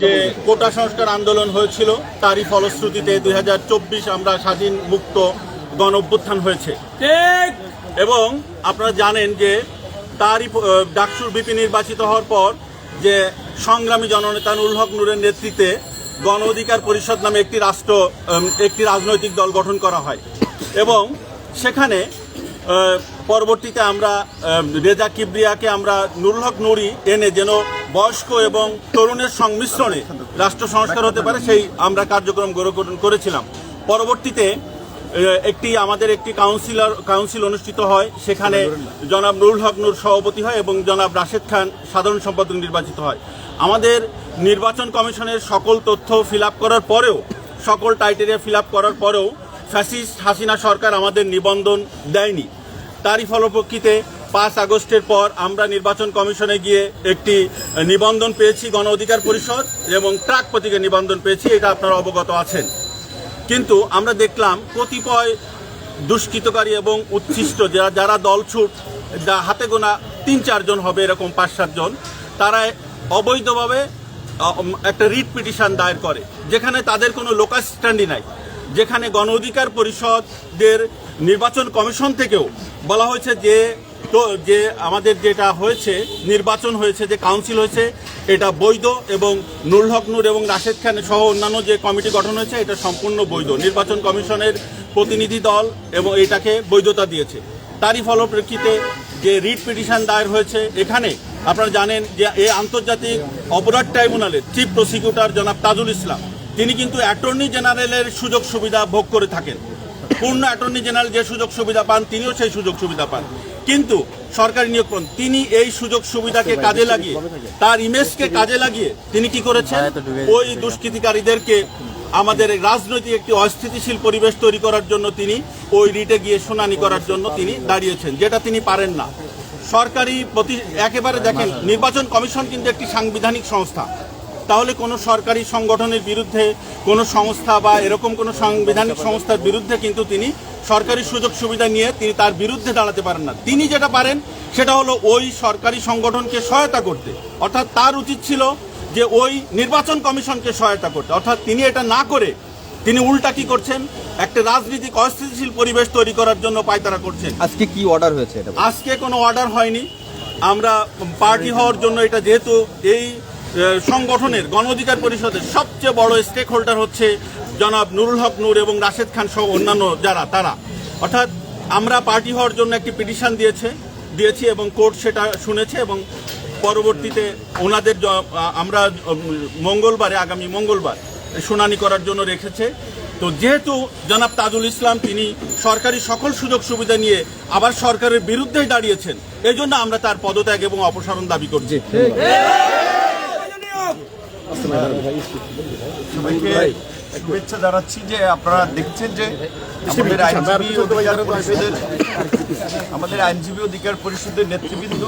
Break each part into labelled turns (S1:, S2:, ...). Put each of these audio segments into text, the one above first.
S1: যে কোটা সংস্কার আন্দোলন হয়েছিল তারই ফলশ্রুতিতে দু হাজার চব্বিশ আমরা স্বাধীন মুক্ত গণ অভ্যুত্থান হয়েছে।
S2: ঠিক।
S1: এবং আপনারা জানেন যে তারই ডাকসুর বিপি নির্বাচিত হওয়ার পর যে সংগ্রামী জননেতা নুল হক নুরের নেতৃত্বে গণ অধিকার পরিষদ নামে একটি রাষ্ট্র একটি রাজনৈতিক দল গঠন করা হয়। এবং সেখানে পরবর্তীতে আমরা রেজা কিবরিয়াকে আমরা নুরুল হক নুরি এনে যেন বয়স্ক এবং তরুণের সংমিশ্রণে রাষ্ট্র সংস্কার হতে পারে, সেই আমরা কার্যক্রম গ্রহণ করেছিলাম। পরবর্তীতে একটি আমাদের একটি কাউন্সিলর কাউন্সিল অনুষ্ঠিত হয়, সেখানে জনাব নুরুল হক নূর সভাপতি হয় এবং জনাব রাশেদ খান সাধারণ সম্পাদক নির্বাচিত হয়। আমাদের নির্বাচন কমিশনের সকল তথ্য ফিল করার পরেও, সকল টাইটেরিয়া ফিল করার পরেও, ফ্যাসিস্ট হাসিনা সরকার আমাদের নিবন্ধন দেয়নি। তারই ফলপ্রক্ষিতে পাঁচ আগস্টের পর আমরা নির্বাচন কমিশনে গিয়ে একটি নিবন্ধন পেয়েছি, গণ অধিকার পরিষদ এবং ট্রাক প্রতীকে নিবন্ধন পেয়েছি, এটা আপনারা অবগত আছেন। কিন্তু আমরা দেখলাম কতিপয় দুষ্কৃতকারী এবং উচ্ছিষ্ট, যারা যারা দলছুট যা হাতে গোনা তিন চারজন হবে এরকম পাঁচ সাতজন তারা অবৈধভাবে একটা রিট পিটিশন দায়ের করে, যেখানে তাদের কোনো লোকাল স্ট্যান্ডই নাই। যেখানে গণ অধিকার পরিষদের নির্বাচন কমিশন থেকেও বলা হয়েছে যে তো, যে আমাদের যেটা হয়েছে, নির্বাচন হয়েছে, যে কাউন্সিল হয়েছে, এটা বৈধ এবং নুরুল হক নূর এবং রাশেদ খান সহ অন্যান্য যে কমিটি গঠন হয়েছে, এটা সম্পূর্ণ বৈধ। নির্বাচন কমিশনের প্রতিনিধি দল এবং এটাকে বৈধতা দিয়েছে। তারই ফলপ্রেক্ষিতে যে রিট পিটিশন দায়ের হয়েছে, এখানে আপনারা জানেন যে এই আন্তর্জাতিক অপরাধ ট্রাইব্যুনালের চিফ প্রসিকিউটর জনাব তাজুল ইসলাম তিনি কিন্তু অ্যাটর্নি জেনারেলের সুযোগ সুবিধা ভোগ করে থাকেন। পূর্ণ অ্যাটর্নি জেনারেল যে সুযোগ সুবিধা পান তিনিও সেই সুযোগ সুবিধা পান। কিন্তু সরকারি নিয়োগ তিনি এই সুযোগ সুবিধাকে কাজে লাগিয়ে তার ইমেজকে কাজে লাগিয়ে তিনি কি করেছেন? ওই দুষ্কৃতিকারীদেরকে আমাদের রাজনৈতিক একটি অস্থিতিশীল পরিবেশ তৈরি করার জন্য তিনি ওই রিটে গিয়ে শুনানি করার জন্য তিনি দাঁড়িয়েছেন যেটা তিনি পারেন না। সরকারি প্রতি একেবারে দেখেন নির্বাচন কমিশন কিন্তু একটি সাংবিধানিক সংস্থা। তাহলে কোনো সরকারি সংগঠনের বিরুদ্ধে কোনো সংস্থা বা এরকম কোনো সাংবিধানিক সংস্থার বিরুদ্ধে কিন্তু তিনি সরকারি সুযোগ সুবিধা নিয়ে তিনি তার বিরুদ্ধে দাঁড়াতে পারেন না। তিনি যেটা পারেন সেটা হলো ওই সরকারি সংগঠনকে সহায়তা করতে। অর্থাৎ তার উচিত ছিল যে ওই নির্বাচন কমিশনকে সহায়তা করতে। অর্থাৎ তিনি এটা না করে তিনি উল্টা কি করছেন? একটা রাজনৈতিক অস্থিতিশীল পরিবেশ তৈরি করার জন্য পায়তারা করছেন।
S3: আজকে কি অর্ডার হয়েছে এটা?
S1: আজকে কোনো অর্ডার হয়নি। আমরা পার্টি হওয়ার জন্য এটা যেহেতু এই সংগঠনের গণ অধিকার পরিষদের সবচেয়ে বড় স্টেক হোল্ডার হচ্ছে জনাব নুরুল হক নূর এবং রাশেদ খান সহ অন্যান্য যারা, তারা। অর্থাৎ আমরা পার্টি হওয়ার জন্য একটি পিটিশন দিয়েছে, দিয়েছি এবং কোর্ট সেটা শুনেছে এবং পরবর্তীতে ওনাদের আমরা মঙ্গলবারে, আগামী মঙ্গলবার শুনানি করার জন্য রেখেছে। তো যেহেতু জনাব তাজুল ইসলাম, তিনি সরকারি সকল সুযোগ সুবিধা নিয়ে আবার সরকারের বিরুদ্ধেই দাঁড়িয়েছেন এই জন্য আমরা তার পদত্যাগ এবং অপসারণ দাবি করছি।
S4: সবাইকে শুভেচ্ছা জানাচ্ছি যে আপনারা দেখছেন যে আমাদের আইনজীবী অধিকার পরিষদের আমাদের আইনজীবী অধিকার পরিষদের নেতৃবৃন্দ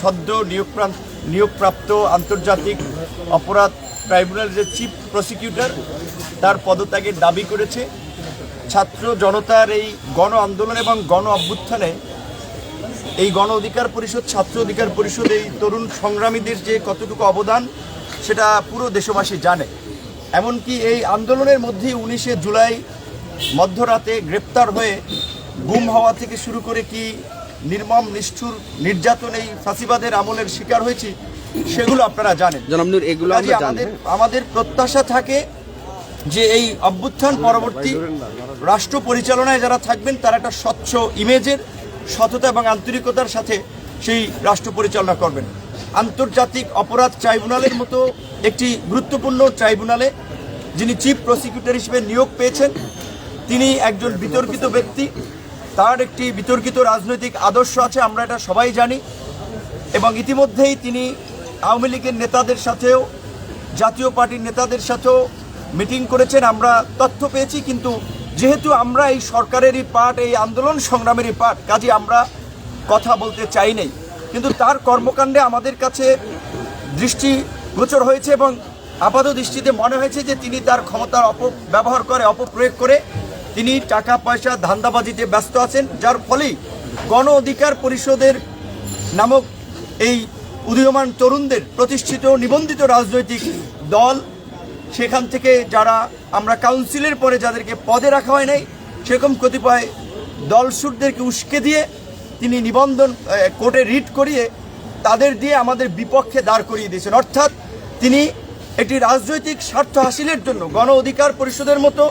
S4: সদ্য নিয়োগপ্রান্ত নিয়োগপ্রাপ্ত আন্তর্জাতিক অপরাধ ট্রাইব্যুনাল যে চিফ প্রসিকিউটর, তার পদত্যাগের দাবি করেছে। ছাত্র জনতার এই গণ আন্দোলন এবং গণ অভ্যুত্থানে এই গণ অধিকার পরিষদ, ছাত্র অধিকার পরিষদ, এই তরুণ সংগ্রামীদের যে কতটুকু অবদান সেটা পুরো দেশবাসী জানে। এমনকি এই আন্দোলনের মধ্যেই উনিশে জুলাই মধ্যরাতে গ্রেপ্তার হয়ে গুম হওয়া থেকে শুরু করে কি নির্মম নিষ্ঠুর নির্যাতন এই ফাঁসিবাদের আমলের শিকার হয়েছি সেগুলো আপনারা জানেন।
S3: এগুলো
S4: আমাদের আমাদের প্রত্যাশা থাকে যে এই অভ্যুত্থান পরবর্তী রাষ্ট্র পরিচালনায় যারা থাকবেন তারা একটা স্বচ্ছ ইমেজের সততা এবং আন্তরিকতার সাথে সেই রাষ্ট্র পরিচালনা করবেন। আন্তর্জাতিক অপরাধ ট্রাইব্যুনালের মতো একটি গুরুত্বপূর্ণ ট্রাইব্যুনালে যিনি চিফ প্রসিকিউটর হিসেবে নিয়োগ পেয়েছেন, তিনি একজন বিতর্কিত ব্যক্তি। তার একটি বিতর্কিত রাজনৈতিক আদর্শ আছে, আমরা এটা সবাই জানি। এবং ইতিমধ্যেই তিনি আওয়ামী লীগের নেতাদের সাথেও, জাতীয় পার্টির নেতাদের সাথেও মিটিং করেছেন। আমরা তথ্য পেয়েছি, কিন্তু যেহেতু আমরা এই সরকারেরই পার্ট, এই আন্দোলন সংগ্রামেরই পার্ট, কাজে আমরা কথা বলতে চাই নাই। কিন্তু তার কর্মকাণ্ডে আমাদের কাছে দৃষ্টিগোচর হয়েছে এবং আপাত দৃষ্টিতে মনে হয়েছে যে তিনি তার ক্ষমতার অপব্যবহার করে, অপপ্রয়োগ করে তিনি টাকা, পয়সা, ধান্দাবাজিতে ব্যস্ত আছেন, যার ফলেই গণ অধিকার পরিষদের নামক এই উদীয়মান তরুণদের প্রতিষ্ঠিত নিবন্ধিত রাজনৈতিক দল, সেখান থেকে যারা আমরা কাউন্সিলের পরে যাদেরকে পদে রাখা হয় নাই, সেরকম কতিপয় দলসুরদেরকে উস্কে দিয়ে তিনি নিবন্ধন কোর্টে রিট করিয়ে তাদের দিয়ে আমাদের বিপক্ষে দাঁড় করিয়ে দিয়েছেন। অর্থাৎ তিনি একটি রাজনৈতিক স্বার্থ হাসিলের জন্য গণ অধিকার পরিষদের মতো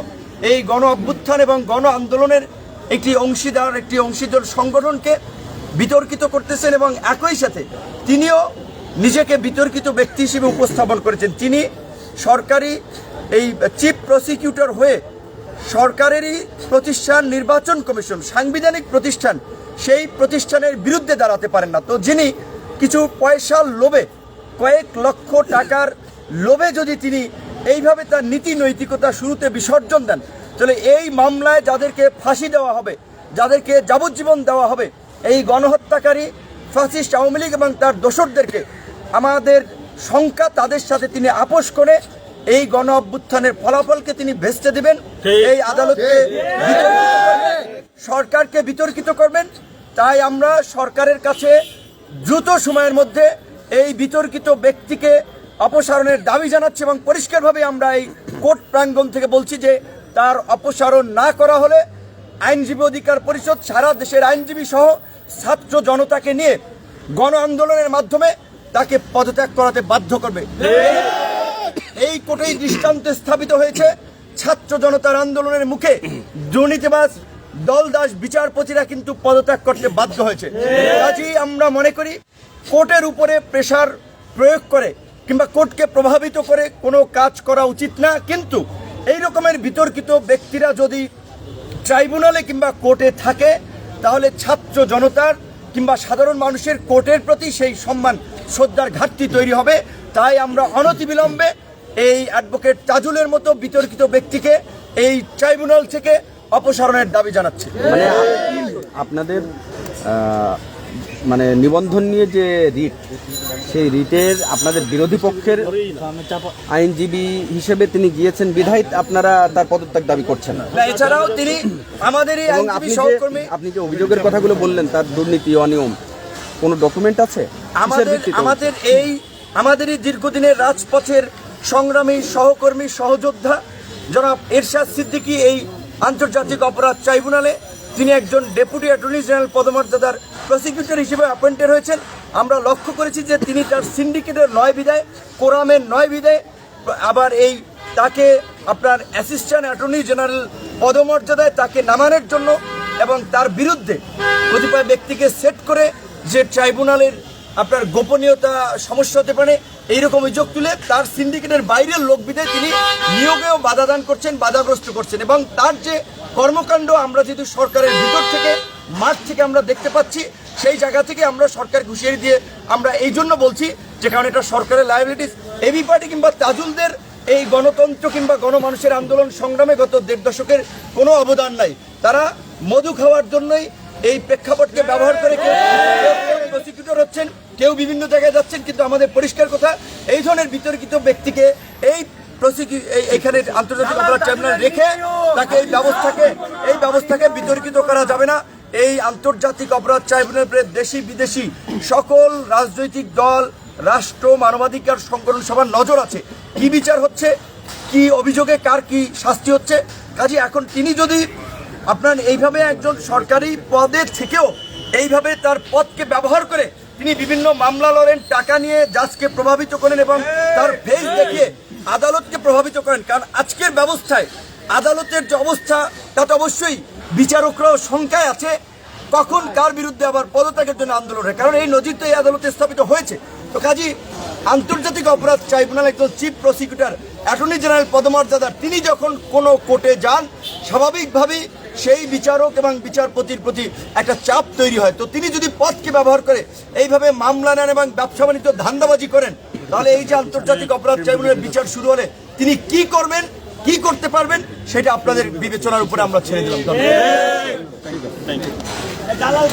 S4: এই গণ অভ্যুত্থান এবং গণ আন্দোলনের একটি অংশীদার একটি অংশীদার সংগঠনকে বিতর্কিত করতেছেন এবং একই সাথে তিনিও নিজেকে বিতর্কিত ব্যক্তি হিসেবে উপস্থাপন করেছেন। তিনি সরকারি এই চিফ প্রসিকিউটর হয়ে সরকারেরই প্রতিষ্ঠান, নির্বাচন কমিশন, সাংবিধানিক প্রতিষ্ঠান সেই প্রতিষ্ঠানের বিরুদ্ধে দাঁড়াতে পারেন না। তো যিনি কিছু পয়সার লোভে কয়েক লক্ষ টাকার লোভে যদি তিনি এইভাবে তার নীতি নৈতিকতা শুরুতে বিসর্জন দেন তাহলে এই মামলায় যাদেরকে ফাঁসি দেওয়া হবে যাদেরকে যাবজ্জীবন দেওয়া হবে এই গণহত্যাকারী ফ্যাসিস্ট আওয়ামী লীগ এবং তার দোসরদেরকে আমাদের সংখ্যা তাদের সাথে তিনি আপোষ করে এই গণ অভ্যুত্থানের ফলাফলকে তিনি ভেস্তে দিবেন এই আদালতকে সরকারকে বিতর্কিত করবেন তাই আমরা সরকারের কাছে দ্রুত সময়ের মধ্যে এই বিতর্কিত ব্যক্তিকে অপসারণের দাবি জানাচ্ছি এবং পরিষ্কারভাবে আমরা এই কোর্ট প্রাঙ্গণ থেকে বলছি যে তার অপসারণ না করা হলে আইনজীবী অধিকার পরিষদ সারা দেশের আইনজীবী সহ ছাত্র জনতাকে নিয়ে গণ আন্দোলনের মাধ্যমে তাকে পদত্যাগ করাতে বাধ্য করবে। এই কোটেই দৃষ্টান্ত স্থাপিত হয়েছে ছাত্র জনতার আন্দোলনের মুখে দুর্নীতিবাজ দলদাস বিচারপতিরা কিন্তু পদত্যাগ করতে বাধ্য হয়েছে। কাজেই আমরা মনে করি, কোর্টের উপরে প্রেশার প্রয়োগ করে কিংবা কোর্টকে প্রভাবিত করে কোনো কাজ করা উচিত না, কিন্তু এই রকমের বিতর্কিত ব্যক্তিরা যদি ট্রাইব্যুনালে কিংবা কোর্টে থাকে, তাহলে ছাত্র জনতার কিংবা সাধারণ মানুষের কোর্টের প্রতি সেই সম্মান, শ্রদ্ধার ঘাটতি তৈরি হবে। তাই আমরা অনতিবিলম্বে এই অ্যাডভোকেট তাজুলের মতো বিতর্কিত ব্যক্তিকে, এই ট্রাইব্যুনাল থেকে অপসারণের দাবি জানাচ্ছি।
S2: মানে আপনাদের মানে নিবন্ধন নিয়ে যে রিট সেই রিটের আপনাদের বিরোধী পক্ষের আইনজীবী হিসেবে তিনি গিয়েছেন বিধায় আপনারা তার পদত্যাগ দাবি করছেন
S4: এছাড়াও তিনি আমাদের এই
S2: এবং
S4: আইনজীবী
S2: আপনি যে আপনি যে অভিযোগের কথাগুলো বললেন তার দুর্নীতি অনিয়ম কোনো ডকুমেন্ট আছে?
S4: আমাদের আমাদের এই আমাদেরই দীর্ঘদিনের রাজপথের সংগ্রামী সহকর্মী সহযোদ্ধা জনাব এরশাদ সিদ্দিকী এই আন্তর্জাতিক অপরাধ ট্রাইব্যুনালে তিনি একজন ডেপুটি অ্যাটর্নি জেনারেল পদমর্যাদার প্রসিকিউটর হিসেবে অ্যাপয়েন্টেড হয়েছেন। আমরা লক্ষ্য করেছি যে তিনি তার সিন্ডিকেটের নয় বিদায়, কোরামের নয় বিদায়, আবার এই তাকে আপনার অ্যাসিস্ট্যান্ট অ্যাটর্নি জেনারেল পদমর্যাদায় তাকে নামানোর জন্য এবং তার বিরুদ্ধে কতিপয় ব্যক্তিকে সেট করে যে ট্রাইব্যুনালের আপনার গোপনীয়তা সমস্যা হতে পারে এইরকম অভিযোগ তুলে তার সিন্ডিকেটের বাইরের লোক বিদায় তিনি নিয়োগেও বাধা দান করছেন, বাধাগ্রস্ত করছেন। এবং তার যে কর্মকাণ্ড আমরা যেহেতু সরকারের ভিতর থেকে, মাঠ থেকে আমরা দেখতে পাচ্ছি, সেই জায়গা থেকে আমরা সরকার ঘুষিয়ে দিয়ে আমরা এই জন্য বলছি, যে কারণ এটা সরকারের লাইবিলিটিস এবি পার্টি কিংবা তাজুলদের এই গণতন্ত্র কিংবা গণমানুষের আন্দোলন সংগ্রামে গত দেড় দশকের কোনো অবদান নাই। তারা মধু খাওয়ার জন্যই এই প্রেক্ষাপটকে ব্যবহার করে কেউ প্রসিকিউটর হচ্ছেন। কেউ বিভিন্ন জায়গায় যাচ্ছেন কিন্তু আমাদের পরিষ্কার কথা এই ধরনের বিতর্কিত ব্যক্তিকে এই প্রসিকিউ এখানে আন্তর্জাতিক অপরাধ ট্রাইব্যুনাল রেখে তাকে এই ব্যবস্থাকে এই ব্যবস্থাকে বিতর্কিত করা যাবে না। এই আন্তর্জাতিক অপরাধ ট্রাইব্যুনাল দেশি বিদেশি সকল রাজনৈতিক দল রাষ্ট্র মানবাধিকার সংগঠন সবার নজর আছে। কি বিচার হচ্ছে? কি অভিযোগে কার কি শাস্তি হচ্ছে? কাজে এখন তিনি যদি আপনার এইভাবে একজন সরকারি পদে থেকেও এইভাবে তার পদকে ব্যবহার করে তিনি বিভিন্ন মামলা লড়েন টাকা নিয়ে জাজকে প্রভাবিত করেন এবং তার ফেস দেখিয়ে আদালতকে প্রভাবিত করেন। কারণ আজকের ব্যবস্থায় আদালতের যে অবস্থা তাতে অবশ্যই বিচারকরাও শঙ্কায় আছে কখন কার বিরুদ্ধে আবার পদত্যাগের জন্য আন্দোলন হয়। কারণ এই নজির তো এই আদালতে স্থাপিত হয়েছে। তো কাজী আন্তর্জাতিক অপরাধ ট্রাইব্যুনাল একজন চিফ প্রসিকিউটর অ্যাটর্নি জেনারেল পদমর্যাদা তিনি যখন কোনো কোর্টে যান স্বাভাবিকভাবেই সেই বিচারক এবং বিচারপতির প্রতি একটা চাপ তৈরি হয়। তো তিনি যদি পথকে ব্যবহার করে এইভাবে মামলা নেন এবং ব্যবসা বাণিজ্য ধান্দাবাজি করেন, তাহলে এই যে আন্তর্জাতিক অপরাধ ট্রাইব্যুনালের বিচার শুরু হলে তিনি কি করবেন, কি করতে পারবেন, সেটা আপনাদের বিবেচনার উপরে আমরা ছেড়ে দিলাম।
S3: দালাল